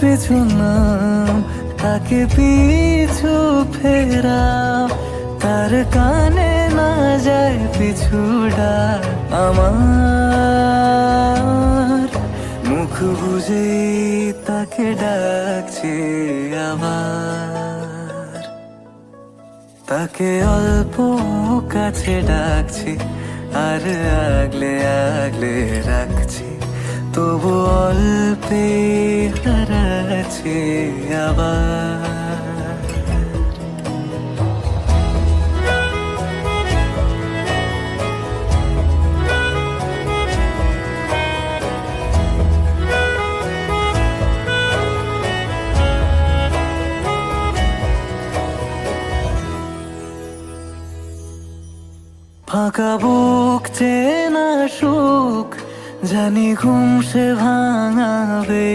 পিছু নাম তাকে পিছু ফেরাও, তার কানে না যায় পিছুডা আমার। মুখ বুঝে তাকে ডাকছি আবার। তাকে অল্প কাছে ডাকছি, আর আগলে আগলে রাখছি, তবু অল্পে হারাচ্ছি আবার। ফাঁকা বুক চেনা সুখ জানি ঘুম সে ভাঙাবে।